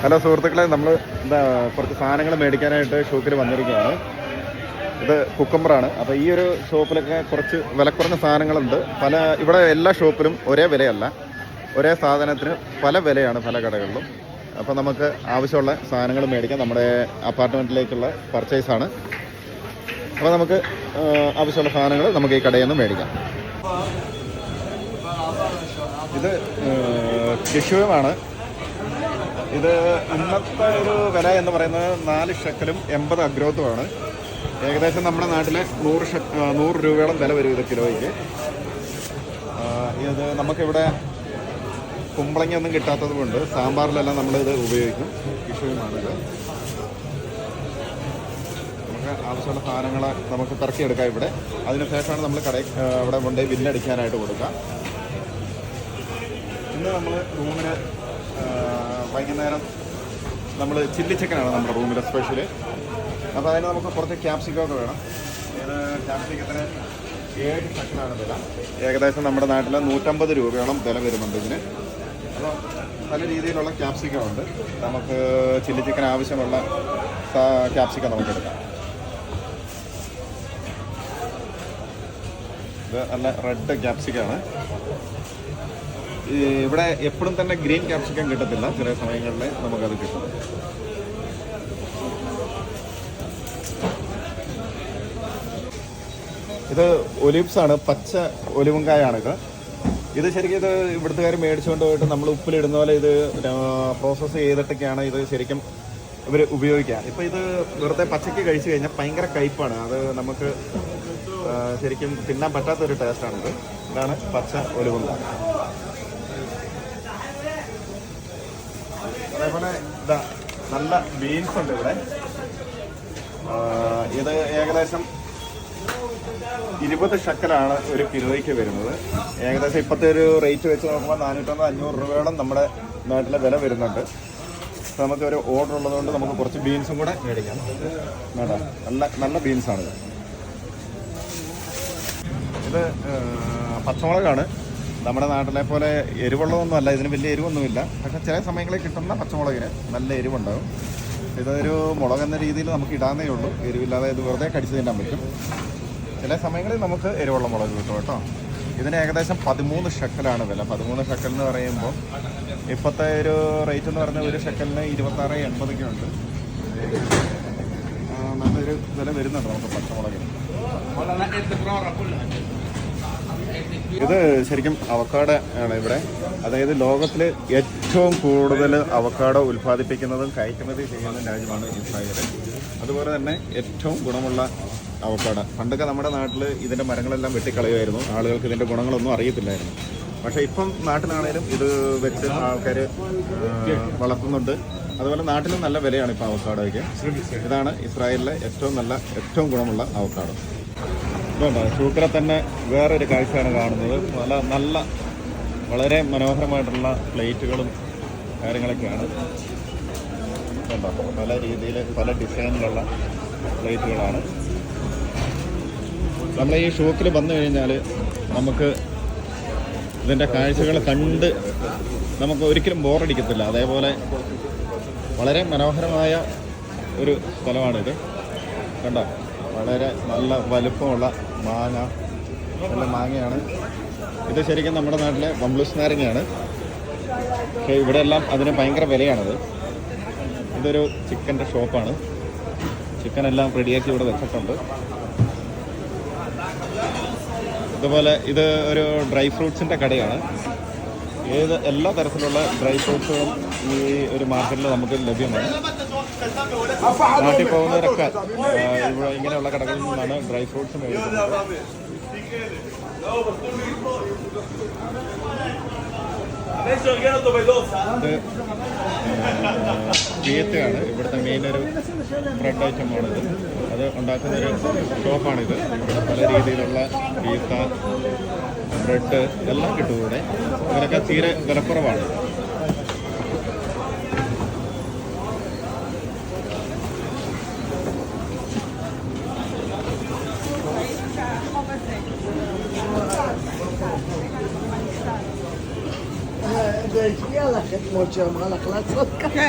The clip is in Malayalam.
ഹലോ സുഹൃത്തുക്കളെ നമ്മൾ എന്താ കുറച്ച് സാധനങ്ങൾ മേടിക്കാനായിട്ട് ഷോപ്പിൽ വന്നിരിക്കുകയാണ്. ഇത് കുക്കമ്പറാണ് അപ്പോൾ ഈ ഒരു ഷോപ്പിലൊക്കെ കുറച്ച് വില വിലക്കുറഞ്ഞ സാധനങ്ങളുണ്ട്. പല ഇവിടെ എല്ലാ ഷോപ്പിലും ഒരേ വിലയല്ല. ഒരേ സാധനത്തിന് പല വിലയാണ് പല കടകളിലും. അപ്പോൾ നമുക്ക് ആവശ്യമുള്ള സാധനങ്ങൾ മേടിക്കാം. നമ്മുടെ അപ്പാർട്ട്മെന്റിലേക്കുള്ള പർച്ചേസാണ് അപ്പോൾ നമുക്ക് ആവശ്യമുള്ള സാധനങ്ങൾ നമുക്ക് ഈ കടയിൽ നിന്ന് മേടിക്കാം. ഇത് ടിഷ്യൂമാണ് ഇത് ഇന്നത്തെ ഒരു വില എന്ന് പറയുന്നത് നാല് ഷക്കലും എൺപത് അഗ്രോത്തുമാണ്. ഏകദേശം നമ്മുടെ നാട്ടിലെ നൂറ് ആ, നൂറ് രൂപയോളം വില വരും ഇത് കിലോയ്ക്ക്. ഇത് നമുക്കിവിടെ കുമ്പളങ്ങ ഒന്നും കിട്ടാത്തത് കൊണ്ട് സാമ്പാറിലെല്ലാം നമ്മളിത് ഉപയോഗിക്കും. വിഷയമാണിത്. നമുക്ക് ആവശ്യമുള്ള സാധനങ്ങൾ നമുക്ക് പെറക്കിയെടുക്കാം ഇവിടെ. അതിനുശേഷമാണ് നമ്മൾ കടയിൽ ഇവിടെ കൊണ്ടുപോയി ബില്ലടിക്കാനായിട്ട് കൊടുക്കുക ഇന്ന് നമ്മൾ റൂമിന് വൈകുന്നേരം നമ്മൾ ചില്ലി ചിക്കനാണ് നമ്മുടെ റൂമിലെ സ്പെഷ്യൽ അപ്പോൾ അതിന് നമുക്ക് കുറച്ച് ക്യാപ്സിക്കൊക്കെ വേണം. ക്യാപ്സിക്കത്തിന് ഏഴ് സെക്കൻഡാണ് വില. ഏകദേശം നമ്മുടെ നാട്ടിൽ നൂറ്റമ്പത് രൂപയോളം വില വരുന്നുണ്ട് ഇതിന്. അപ്പോൾ പല രീതിയിലുള്ള ക്യാപ്സിക്കം ഉണ്ട്. നമുക്ക് ചില്ലി ചിക്കൻ ആവശ്യമുള്ള ക്യാപ്സിക്കം നമുക്ക് എടുക്കാം. ഇത് നല്ല റെഡ് ക്യാപ്സിക്കാണ് ഇവിടെ എപ്പോഴും തന്നെ ഗ്രീൻ ക്യാപ്സിക്കം കിട്ടത്തില്ല. ചില സമയങ്ങളിൽ നമുക്കത് കിട്ടും. ഇത് ഒലിവ്സ് ആണ് പച്ച കായാണ് ഇത് ശരിക്കും ഇത് ഇവിടുത്തുകാർ മേടിച്ചുകൊണ്ട് പോയിട്ട് നമ്മൾ ഉപ്പിലിടുന്ന പോലെ ഇത് പ്രോസസ്സ് ചെയ്തിട്ടൊക്കെയാണ് ഇത് ശരിക്കും ഇവർ ഉപയോഗിക്കുക ഇപ്പം ഇത് വെറുതെ പച്ചയ്ക്ക് കഴിച്ചു കഴിഞ്ഞാൽ ഭയങ്കര കയ്പാണ്. അത് നമുക്ക് ശരിക്കും തിന്നാൻ പറ്റാത്തൊരു ടേസ്റ്റാണിത് ഇതാണ് പച്ച ഒലിവുങ്ക അതേപോലെ ഇതാ നല്ല ബീൻസ് ഉണ്ട് ഇവിടെ. ഇത് ഏകദേശം ഇരുപത് ശക്കലാണ് ഒരു കിലോയ്ക്ക് വരുന്നത്. ഏകദേശം ഇപ്പോഴത്തെ ഒരു റേറ്റ് വെച്ച് നോക്കുമ്പോൾ നാനൂറ്റമ്പത് അഞ്ഞൂറ് രൂപയോളം നമ്മുടെ നാട്ടിലെ വില വരുന്നുണ്ട്. നമുക്ക് ഒരു ഓർഡർ ഉള്ളതുകൊണ്ട് നമുക്ക് കുറച്ച് ബീൻസും കൂടെ മേടിക്കാം. മേഡം നല്ല നല്ല ബീൻസാണ് ഇത് പച്ചമുളകാണ്. നമ്മുടെ നാട്ടിലെ പോലെ എരിവുള്ളതൊന്നും അല്ല ഇതിന് വലിയ എരിവൊന്നുമില്ല. പക്ഷെ ചില സമയങ്ങളിൽ കിട്ടുന്ന പച്ചമുളകിന് നല്ല എരിവുണ്ടാവും ഇതൊരു മുളക് എന്ന രീതിയിൽ നമുക്ക് ഇടാന്നേ ഉള്ളൂ. എരിവില്ലാതെ ഇത് വെറുതെ കടിച്ചു തിന്നാൻ പറ്റും. ചില സമയങ്ങളിൽ നമുക്ക് എരിവുള്ള മുളക് കിട്ടും കേട്ടോ. ഇതിന് ഏകദേശം പതിമൂന്ന് ഷക്കലാണ് വില. പതിമൂന്ന് ഷക്കൽ എന്ന് പറയുമ്പോൾ ഇപ്പോഴത്തെ ഒരു റേറ്റ് എന്ന് പറഞ്ഞാൽ ഒരു ഷക്കലിന് ഇരുപത്താറ് എൺപതൊക്കെ ഉണ്ട്. നല്ലൊരു വില വരുന്നുണ്ട് നമുക്ക് പച്ചമുളകിന്. ഇത് ശരിക്കും അവക്കാട ആണ് ഇവിടെ. അതായത് ലോകത്തിൽ ഏറ്റവും കൂടുതൽ അവക്കാട ഉൽപ്പാദിപ്പിക്കുന്നതും കയറ്റുമതി ചെയ്യുന്ന രാജ്യമാണ് ഇസ്രായേൽ അതുപോലെ തന്നെ ഏറ്റവും ഗുണമുള്ള അവക്കാട. പണ്ടൊക്കെ നമ്മുടെ നാട്ടിൽ ഇതിന്റെ മരങ്ങളെല്ലാം വെട്ടിക്കളയുമായിരുന്നു. ആളുകൾക്ക് ഇതിന്റെ ഗുണങ്ങളൊന്നും അറിയത്തില്ലായിരുന്നു. പക്ഷേ ഇപ്പം നാട്ടിലാണേലും ഇത് വെച്ച് ആൾക്കാർ വളർത്തുന്നുണ്ട്. അതുപോലെ നാട്ടിലും നല്ല വിലയാണ് ഇപ്പോൾ അവക്കാടോയ്ക്ക്. ഇതാണ് ഇസ്രായേലിലെ ഏറ്റവും നല്ല ഏറ്റവും ഗുണമുള്ള അവക്കാടോ. ഇതുണ്ട്? ഷൂക്കറെ തന്നെ വേറൊരു കാഴ്ചയാണ് കാണുന്നത്. നല്ല നല്ല വളരെ മനോഹരമായിട്ടുള്ള പ്ലേറ്റുകളും കാര്യങ്ങളൊക്കെയാണ്. കണ്ടോ പല രീതിയിൽ പല ഡിസൈനിലുള്ള പ്ലേറ്റുകളാണ്. നമ്മൾ ഈ ഷോക്കിൽ വന്നു കഴിഞ്ഞാൽ നമുക്ക് ഇതിന്റെ കാഴ്ചകൾ കണ്ട് നമുക്ക് ഒരിക്കലും ബോറടിക്കത്തില്ല. അതേപോലെ വളരെ മനോഹരമായ ഒരു സ്ഥലമാണിത്. കണ്ടോ? വളരെ നല്ല വലുപ്പമുള്ള മാങ്ങ നല്ല മാങ്ങയാണ്. ഇത് ശരിക്കും നമ്മുടെ നാട്ടിലെ ബംബ്ലൂസ് നാരങ്ങയാണ്. പക്ഷേ ഇവിടെ എല്ലാം അതിന് ഭയങ്കര വിലയാണത്. ഇതൊരു ചിക്കന്റെ ഷോപ്പാണ് ചിക്കൻ എല്ലാം റെഡിയാക്കി ഇവിടെ വെച്ചിട്ടുണ്ട്. അതുപോലെ ഇത് ഒരു ഡ്രൈ ഫ്രൂട്ട്സിന്റെ കടയാണ്. ഏത് എല്ലാ തരത്തിലുള്ള ഡ്രൈ ഫ്രൂട്ട്സുകളും ഈ ഒരു മാർക്കറ്റിൽ നമുക്ക് ലഭ്യമാണ്. നാട്ടിൽ പോകുന്നവരൊക്കെ ഇവിടെ ഇങ്ങനെയുള്ള കടകളിൽ നിന്നാണ് ഡ്രൈ ഫ്രൂട്ട്സ് മേടിക്കുന്നത് ഇവിടുത്തെ മെയിൻ ഒരു ബ്രെഡ് ഐറ്റമാണിത് അത് ഉണ്ടാക്കുന്ന ഒരു ഷോപ്പാണിത് ഇവിടെ പല രീതിയിലുള്ള പീസ ബ്രെഡ് എല്ലാം കിട്ടും ഇവിടെ. ഇതിനൊക്കെ തീരെ വിലക്കുറവാണ്. זה הפריע לך אתמול שאמרה לך לעשות ככה.